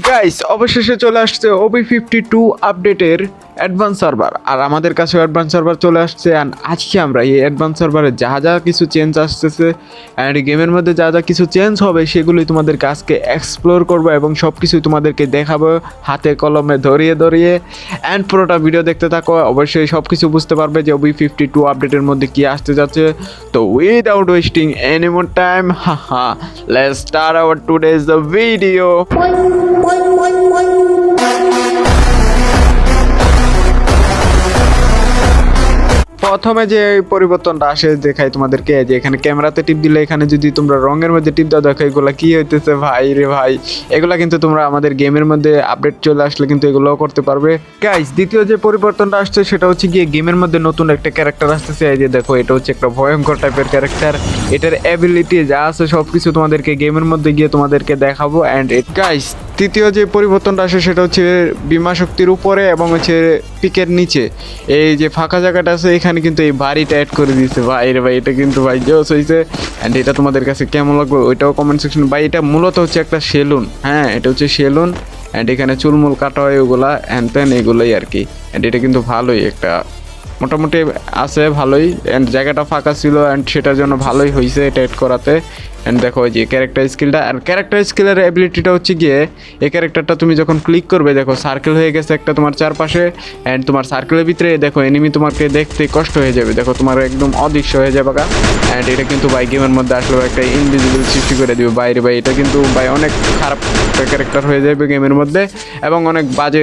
Guys অবশেষে চলে আসছে ওবি ফিফটি টু আপডেটের অ্যাডভান্স সার্ভার আর আমাদের কাছেও অ্যাডভান্স সার্ভার চলে আসছে অ্যান্ড আজকে আমরা এই অ্যাডভান্স সার্ভারে যা যা কিছু চেঞ্জ আসতেছে অ্যান্ড গেমের মধ্যে যা যা কিছু চেঞ্জ হবে, সেগুলোই তোমাদের কাজকে এক্সপ্লোর করব এবং সব কিছুই তোমাদেরকে দেখাবো, হাতে কলমে ধরিয়ে ধরিয়ে অ্যান্ড পুরোটা ভিডিও দেখতে থাকো, অবশ্যই সব কিছু বুঝতে পারবে যে ওবি ফিফটি টু আপডেটের মধ্যে কী আসতে যাচ্ছে, তো without wasting any more time Ha Ha let's start our today's the video প্রথমে যে পরিবর্তনটা আসে, দেখাই তোমাদেরকে, যে এখানে ক্যামেরাতে টিপ দিলে এখানে যদি তোমরা রঙের মধ্যে টিপ দাও, দেখো এগুলা কি হইতেছে, ভাই রে ভাই। এগুলা কিন্তু তোমরা আমাদের গেমের মধ্যে আপডেট চলে আসলে কিন্তু এগুলোও করতে পারবে। গাইস দ্বিতীয় যে পরিবর্তনটা আসছে, সেটা হচ্ছে গিয়ে গেমের মধ্যে নতুন একটা ক্যারেক্টার আসতেছে। এই যে দেখো, এটা হচ্ছে একটা ভয়ঙ্কর টাইপের ক্যারেক্টার এটার অ্যাবিলিটি যা আছে সব কিছু তোমাদেরকে গেমের মধ্যে গিয়ে তোমাদেরকে দেখাবো। অ্যান্ড গাইস তৃতীয় যে পরিবর্তনটা আসে সেটা হচ্ছে বিমা শক্তির উপরে এবং হচ্ছে পিকের নিচে। এই যে ফাঁকা জায়গাটা আছে, এখানে কিন্তু এই বাড়িটা অ্যাড করে দিয়েছে। ভাই রে ভাই, এটা কিন্তু ভাই জোস হয়েছে অ্যান্ড এটা তোমাদের কাছে কেমন লাগবে ওইটাও কমেন্ট সেকশন ভাই, এটা মূলত হচ্ছে একটা সেলুন। হ্যাঁ এটা হচ্ছে সেলুন। অ্যান্ড এখানে চুলমুল কাটা হয় ওগুলা। অ্যান্ড তেন এগুলোই আর কি। অ্যান্ড এটা কিন্তু ভালোই একটা মোটামুটি আছে, ভালোই। অ্যান্ড জায়গাটা ফাঁকা ছিল অ্যান্ড সেটার জন্য ভালোই হয়েছে এটা এড করাতে। অ্যান্ড দেখো যে ক্যারেক্টার স্কিলটা আর ক্যারেক্টার স্কিলের অ্যাবিলিটিটা হচ্ছে গিয়ে, এই ক্যারেক্টারটা তুমি যখন ক্লিক করবে, দেখো সার্কেল হয়ে গেছে একটা তোমার চারপাশে অ্যান্ড তোমার সার্কেলের ভিতরে, দেখো এনিমি তোমাকে দেখতে কষ্ট হয়ে যাবে। দেখো তোমার একদম অদৃশ্য হয়ে যাবে গা। অ্যান্ড এটা কিন্তু বাই গেমের মধ্যে আসলেও একটা ইনভিজিবল সৃষ্টি করে দিবে। বাইরে ভাই, এটা কিন্তু বাই অনেক খারাপ ক্যারেক্টার হয়ে যাবে গেমের মধ্যে। এবং অনেক বাজে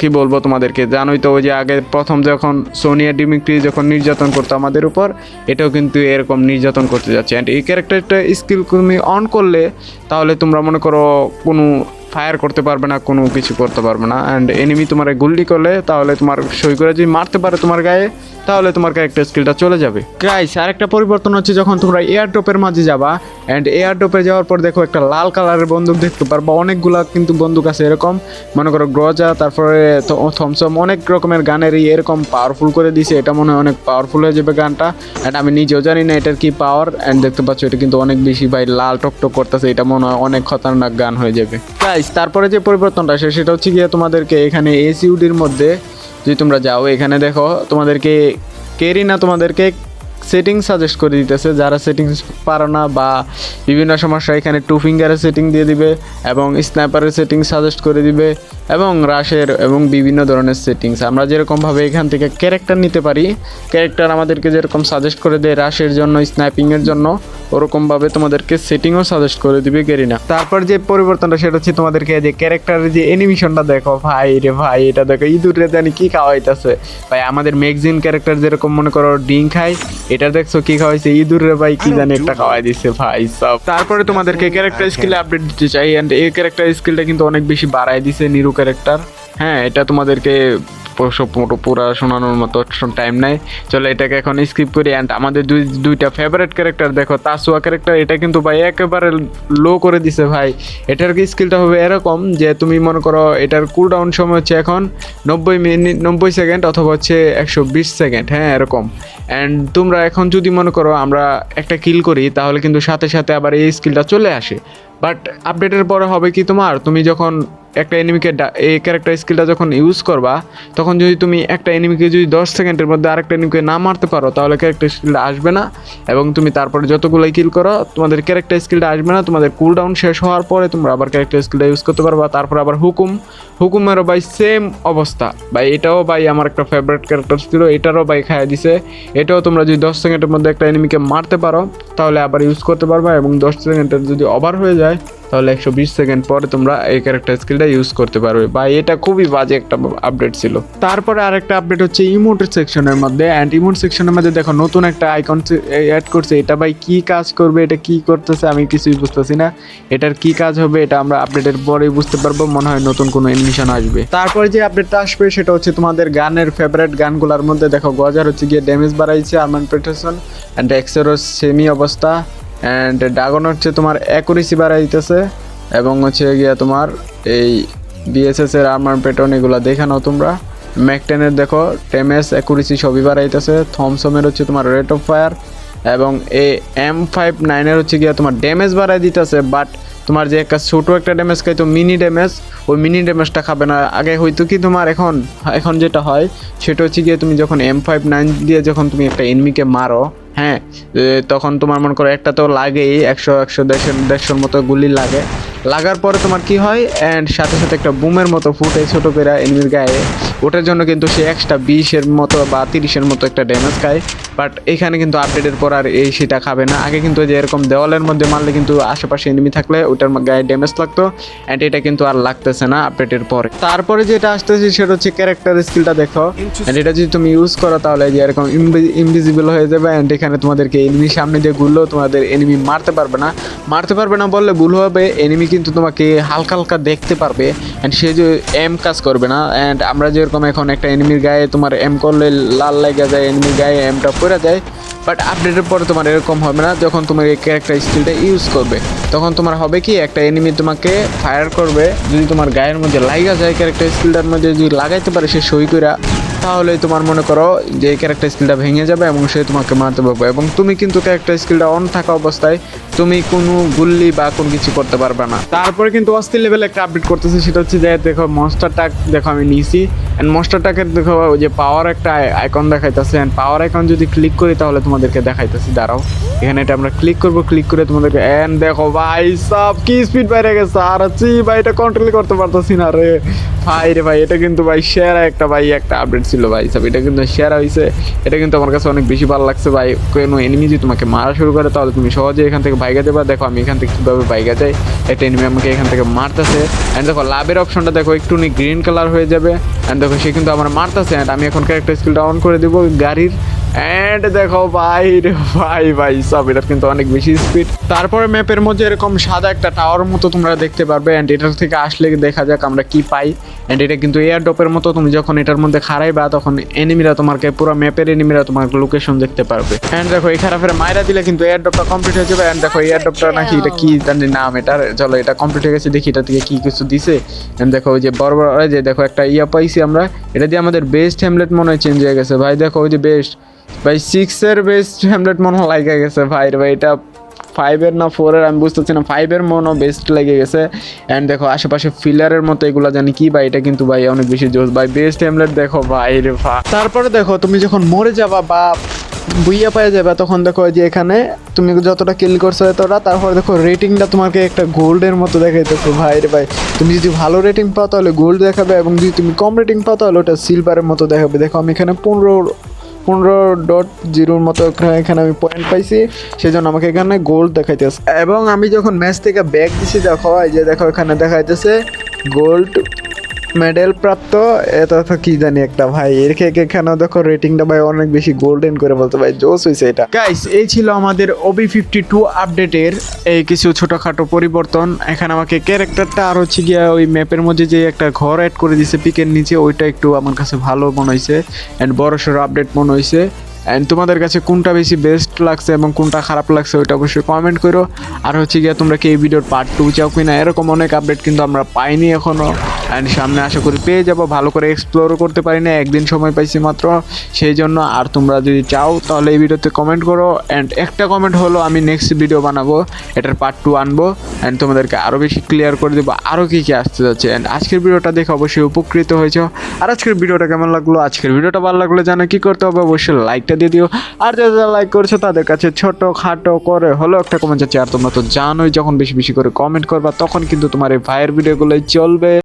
কি বলব তোমাদেরকে? জানোই তো ওই যে আগে প্রথম যখন সোনিয়া ডিমিক্রি যখন নির্যাতন করতো আমাদের উপর, এটাও কিন্তু এরকম নির্যাতন করতে যাচ্ছে। অ্যান্ড এই ক্যারেক্টারটা স্কিল তুমি অন করলে, তাহলে তোমরা মনে করো কোনো ফায়ার করতে পারবে না, কোনো কিছু করতে পারবে না। অ্যান্ড এনিমি তোমার গুল্লি করলে, তাহলে তোমার সই করে যদি মারতে পারে তোমার গায়ে, তাহলে তোমার ক্যারেক্টার স্কিলটা চলে যাবে। গাইস আরেকটা পরিবর্তন হচ্ছে যখন তোমরা এয়ার ড্রপের মাঝে যাবা অ্যান্ড এয়ার ড্রপে যাওয়ার পর দেখো একটা লাল কালারের বন্দুক দেখতে পারবা, অনেকগুলা কিন্তু বন্দুক আছে এরকম। মনে করো গ্রজা তারপরে থমসম অনেক রকমের গানেরই এরকম পাওয়ারফুল করে দিছে, এটা মনে হয় অনেক পাওয়ারফুল হয়ে যাবে গানটা। অ্যান্ড আমি নিজেও জানি না এটার কি পাওয়ার অ্যান্ড দেখতে পাচ্ছ এটা কিন্তু অনেক বেশি ভাই লাল টকটক করতেছে, এটা মনে হয় অনেক খতরনাক গান হয়ে যাবে। গাইস তারপরে যে পরিবর্তনটা আসে, সেটা হচ্ছে গিয়ে তোমাদেরকে এখানে এসইউডির মধ্যে যদি তোমরা যাও, এখানে দেখো তোমাদেরকে কেরি না তোমাদেরকে সেটিংস সাজেস্ট করে দিতেছে। যারা সেটিংস পারো না বা বিভিন্ন সমস্যা, এখানে টু ফিঙ্গারের সেটিং দিয়ে দিবে এবং স্ন্যাপারের সেটিং সাজেস্ট করে দিবে এবং রাশের এবং বিভিন্ন ধরনের সেটিংস আমরা যেরকমভাবে এখান থেকে ক্যারেক্টার নিতে পারি ক্যারেক্টার আমাদেরকে যেরকম সাজেস্ট করে দেয় রাশের জন্য স্ন্যাপিংয়ের জন্য, ওরকমভাবে তোমাদেরকে সেটিংও সাজেস্ট করে দিবে গেরিনা তারপর যে পরিবর্তনটা, সেটা হচ্ছে তোমাদেরকে যে ক্যারেক্টারের যে অ্যানিমেশনটা দেখো, ভাই রে ভাই, এটা দেখো, ইঁদুরে জানি কি খাওয়াইতেছে। ভাই, আমাদের ম্যাগজিন ক্যারেক্টার যেরকম মনে করো ডিং খাই এটা দেখছ কি খাওয়াইছে? ইঁদুর রে ভাই কি জানি একটা খাওয়াই দিছে ভাই সব। তারপরে তোমাদেরকে ক্যারেক্টার স্কিলে আপডেট দিতে চাই অ্যান্ড এই ক্যারেক্টার স্কিলটা কিন্তু অনেক বেশি বাড়ায় দিছে নিরু ক্যারেক্টার হ্যাঁ এটা তোমাদেরকে পুরো পুরা শোনানোর মতো টাইম নাই। চলো এটাকে এখন স্কিপ করি অ্যান্ড আমাদের দুই, দুইটা ফেভারিট ক্যারেক্টার দেখো তাসুয়া ক্যারেক্টার এটা কিন্তু ভাই একেবারে লো করে দিছে ভাই। এটার কি স্কিলটা হবে এরকম যে তুমি মনে করো এটার কুল ডাউন সময় হচ্ছে এখন নব্বই মিনিট নব্বই সেকেন্ড অথবা হচ্ছে একশো বিশ সেকেন্ড হ্যাঁ এরকম। অ্যান্ড তোমরা এখন যদি মনে করো আমরা একটা কিল করি, তাহলে কিন্তু সাথে সাথে আবার এই স্কিলটা চলে আসে। বাট আপডেটের পরে হবে কি তোমার? তুমি যখন একটা এনিমিকে এই ক্যারেক্টার স্কিলটা যখন ইউজ করবা, তখন যদি তুমি একটা এনিমিকে যদি দশ সেকেন্ডের মধ্যে আরেকটা এনিমিকে না মারতে পারো, তাহলে ক্যারেক্টার স্কিলটা আসবে না। এবং তুমি তারপরে যতগুলো কিল করো, তোমাদের ক্যারেক্টার স্কিলটা আসবে না। তোমাদের কুল ডাউন শেষ হওয়ার পরে তোমরা আবার ক্যারেক্টার স্কিলটা ইউজ করতে পারবা। তারপর আবার হুকুম। হুকুমেরও ভাই সেম অবস্থা। ভাই, এটাও ভাই আমার একটা ফেভারিট ক্যারেক্টার ছিল। এটারও ভাই খাইয়া দিছে। এটাও তোমরা যদি দশ সেকেন্ডের মধ্যে একটা এনিমিকে মারতে পারো, তাহলে আবার ইউজ করতে পারবা। এবং দশ সেকেন্ডের যদি ওভার হয়ে যায় তাহলে একশো বিশ সেকেন্ড পরে তোমরা এই ক্যারেক্টার স্কিলটা ইউজ করতে পারবে। বা এটা খুবই বাজে একটা আপডেট ছিল। তারপরে আরেকটা আপডেট হচ্ছে ইমোটের সেকশনের মধ্যে। অ্যান্ড ইমোট সেকশনের মধ্যে দেখো নতুন একটা আইকন অ্যাড করছে। এটা ভাই কি কাজ করবে? এটা কি করতেছে? আমি কিছুই বুঝতেছি না। এটার কি কাজ হবে? এটা আমরা আপডেটের পরেই বুঝতে পারব। মনে হয় নতুন কোনো এনিমেশন আসবে। তারপরে যে আপডেটটা আসবে সেটা হচ্ছে তোমাদের গানের ফেভারিট গানগুলোর মধ্যে। দেখো, গজার হচ্ছে গিয়ে ড্যামেজ বাড়াইছে আর্মান পেটেশন অ্যান্ড এক্সেরও সেমি অবস্থা অ্যান্ড ড্রাগন হচ্ছে তোমার অ্যাকুরেসি বাড়াই দিতেছে এবং হচ্ছে গিয়া তোমার এই বিএসএস এর আর্মার প্যাটার্ন এগুলো দেখে নাও তোমরা। ম্যাকটেনের দেখো টেমএস অ্যাকুরেসি সবই বাড়াইতেছে। থমসমের হচ্ছে তোমার রেট অফ ফায়ার এবং এ এম ফাইভ নাইনের হচ্ছে গিয়া তোমার ড্যামেজ বাড়াই দিতেছে বাট তোমার যে একটা ছোট একটা ড্যামেজ খাইতো মিনি ড্যামেজ ওই মিনি ড্যামেজটা খাবে না। আগে হয়তো কি তোমার এখন এখন যেটা হয়, সেটা হচ্ছে গিয়ে তুমি যখন এম ফাইভ নাইন দিয়ে যখন তুমি একটা এনিমিকে মারো হ্যাঁ তখন তোমার মনে করো একটা তো লাগেই, একশো একশো, দেড়শো, দেড়শোর মতো গুলি লাগে। লাগার পরে তোমার কি হয়? অ্যান্ড সাথে সাথে একটা বুমের মতো ফুটে ছোট পেরা এনিমির গায়ে। ওটার জন্য কিন্তু সে এক্সট্রা বিশের মতো বা তিরিশের মতো একটা ড্যামেজ খায়। বাট এখানে কিন্তু আপডেটের পর আর এই সেটা খাবে না। আগে কিন্তু যে এরকম দেওয়ালের মধ্যে মারলে কিন্তু আশেপাশে এনিমি থাকলে ওটার গায়ে ড্যামেজ লাগতো। অ্যান্ড এটা কিন্তু আর লাগতেছে না আপডেটের পরে। তারপরে যেটা আসতেছে সেটা হচ্ছে ক্যারেক্টার স্কিলটা দেখো। অ্যান্ড এটা যদি তুমি ইউজ করো তাহলে যে এরকম ইনভিজিবল হয়ে যাবে। অ্যান্ড এখানে তোমাদেরকে এনিমি সামনে দিয়ে ঘুরলেও তোমাদের এনিমি মারতে পারবে না। মারতে পারবে না বললে ভুল হবে। এনিমি কিন্তু তোমাকে হালকা হালকা দেখতে পারবে অ্যান্ড সে যে এম কাজ করবে না অ্যান্ড আমরা যেরকম এখন একটা এনিমির গায়ে তোমার এম করলে লাল লেগে যায় এনিমির গায়ে এমটা পড়ে যায় বাট আপডেটের পরে তোমার এরকম হবে না, যখন তোমার এই ক্যারেক্টার স্কিলটা ইউজ করবে, তখন তোমার হবে কি, একটা এনিমি তোমাকে ফায়ার করবে, যদি তোমার গায়ের মধ্যে লাগা যায় ক্যারেক্টার স্কিলটার মধ্যে যদি লাগাইতে পারে, সে সই কইরা তাহলে তোমার মনে করো যে এই ক্যারেক্টার স্কিলটা ভেঙে যাবে এবং সে তোমাকে মারতে পারবে। এবং তুমি কিন্তু ক্যারেক্টার স্কিলটা অন থাকা অবস্থায় তুমি কোনো গুল্লি বা কোনো কিছু করতে পারবে না। তারপরে কিন্তু অস্থির লেভেলে একটা আপডেট করতেছে, সেটা হচ্ছে যে, দেখো মনস্টার টাক দেখো, আমি নিয়েছি অ্যান্ড মস্টারটাকে দেখো, ওই যে পাওয়ার একটা আইকন দেখাইতেছে। অ্যান্ড পাওয়ার আইকন যদি ক্লিক করি, তাহলে তোমাদেরকে দেখাইতেছি। দাঁড়াও, এখানে এটা আমরা ক্লিক করব ক্লিক করে তোমাদেরকে অ্যান্ড দেখো ভাই, সব কি স্পিড বাইরে গেছে। আর হচ্ছে ভাই, এটা কন্ট্রোল করতে পারতেছি না রে। ভাই রে ভাই, এটা কিন্তু ভাই সেরা একটা ভাই, একটা আপডেট ছিল ভাই। সব এটা কিন্তু সেরা হয়েছে এটা কিন্তু আমার কাছে অনেক বেশি ভালো লাগছে ভাই। কোনো এনিমি যদি তোমাকে মারা শুরু করে, তাহলে তুমি সহজে এখান থেকে বাইকে দেবা। দেখো, আমি এখান থেকে কীভাবে বাইকে যাই একটা এনিমি আমাকে এখান থেকে মারতেছে। অ্যান্ড দেখো লাভের অপশনটা দেখো একটু গ্রিন কালার হয়ে যাবে। অ্যান্ড দেখো সে কিন্তু আমার মারতেছে অ্যান্ড আমি এখন ক্যারেক্টার স্কিলটা অন করে দেবো গাড়ির অ্যান্ড দেখো ভাই রে ভাই ভাই, সব এটার কিন্তু অনেক বেশি স্পিড তারপরে ম্যাপের মধ্যে এরকম সাদা একটা টাওয়ার মতো তোমরা দেখতে পারবে অ্যান্ড এটার থেকে আসলে দেখা যাক আমরা কি পাই. অ্যান্ড এটা কিন্তু এয়ার ড্রপের মতো, তুমি যখন এটার মধ্যে খারাইবা তখন এনিমিরা তোমাকে, পুরো ম্যাপের এনিমিরা তোমার লোকেশন দেখতে পারবে. অ্যান্ড দেখো এখানে ফের মাইরা দিলে কিন্তু এয়ার ড্রপটা কমপ্লিট হয়ে যাবে অ্যান্ড দেখো এয়ার ড্রপটা নাকি এটা কি জানি নাম এটার চলো, এটা কমপ্লিট হয়ে গেছে, দেখি এটা থেকে কি কিছু দিছে. অ্যান্ড দেখো, ওই যে বড় বড় যে দেখো একটা ইয়া পাইছি আমরা, এটা দিয়ে আমাদের বেস্ট হ্যামলেট মনে হয় চেঞ্জ হয়ে গেছে। ভাই, দেখো, ওই যে বেস্ট ভাই সিক্সের বেস্ট হ্যামলেট মনে হয় গেছে ভাই ভাই। এটা ফাইভের না ফোরের আমি বুঝতেছি না। ফাইভের মনে বেস্ট লেগে গেছে। অ্যান্ড দেখো, আশেপাশে ফিলারের মতো এগুলো জানি কি ভাই, এটা কিন্তু ভাই অনেক বেশি জোস ভাই বেস্ট হ্যামলেট দেখো ভাই রে ভাই তারপরে দেখো, তুমি যখন মরে যাবা বা বুইয়া পায়ে যাবে, তখন দেখো যে এখানে তুমি যতটা কিল করছ এতটা, তারপর দেখো রেটিংটা তোমাকে একটা গোল্ডের মতো দেখাইতেছে ভাই রে ভাই। তুমি যদি ভালো রেটিং পাও তাহলে গোল্ড দেখাবে এবং যদি তুমি কম রেটিং পাও তাহলে ওটা সিলভারের মতো দেখাবে। দেখো, আমি এখানে পনেরো পনেরো ডট জিরোর মতো এখানে আমি পয়েন্ট পাইছি। সেই জন্য আমাকে এখানে গোল্ড দেখাইতেছে এবং আমি যখন ম্যাচ থেকে ব্যাগ দিছি, দেখো, এই যে দেখো, এখানে দেখাইতেছে গোল্ড মেডেল প্রাপ্ত এটা তো কি জানি একটা ভাই। এর থেকে এখানেও দেখো রেটিংটা ভাই অনেক বেশি গোল্ডেন করে বলতে ভাই জোস হয়েছে এটা। গাইস এই ছিল আমাদের ওবি ফিফটি টু আপডেটের এই কিছু ছোটখাটো পরিবর্তন। এখানে আমাকে ক্যারেক্টারটা আর হচ্ছে গিয়া ওই ম্যাপের মধ্যে যে একটা ঘর অ্যাড করে দিছে পিকের নিচে, ওইটা একটু আমার কাছে ভালো মনে হয়েছে অ্যান্ড বড় সড়ো আপডেট মনে হয়েছে অ্যান্ড তোমাদের কাছে কোনটা বেশি বেস্ট লাগছে এবং কোনটা খারাপ লাগছে ওইটা অবশ্যই কমেন্ট করো। আর হচ্ছে গিয়া তোমরা কি এই ভিডিওর পার্ট টু চাও কিনা? এরকম অনেক আপডেট কিন্তু আমরা পাইনি এখনও অ্যান্ড সামনে আশা করি পেয়ে যাব। ভালো করে এক্সপ্লোরও করতে পারি না, একদিন সময় পাইছি মাত্র। সেই জন্য আর তোমরা যদি চাও, তাহলে এই ভিডিওতে কমেন্ট করো। অ্যান্ড একটা কমেন্ট হলো, আমি নেক্সট ভিডিও বানাবো। এটার পার্ট টু আনব। অ্যান্ড তোমাদেরকে আরও বেশি ক্লিয়ার করে দেবো আরও কী কী আসতে যাচ্ছে। অ্যান্ড আজকের ভিডিওটা দেখে অবশ্যই উপকৃত হয়েছো। আর আজকের ভিডিওটা কেমন লাগল? আজকের ভিডিওটা ভালো লাগলে জানো কী করতে হবে? অবশ্যই লাইকটা দিয়ে দিও। আর যারা যারা লাইক করছ, তাদের কাছে ছোটো খাটো করে হলো একটা কমেন্ট যাচ্ছে। আর তোমরা তো জানোই, যখন বেশি বেশি করে কমেন্ট করবা, তখন কিন্তু তোমার এই ভাইয়ের ভিডিওগুলোই চলবে।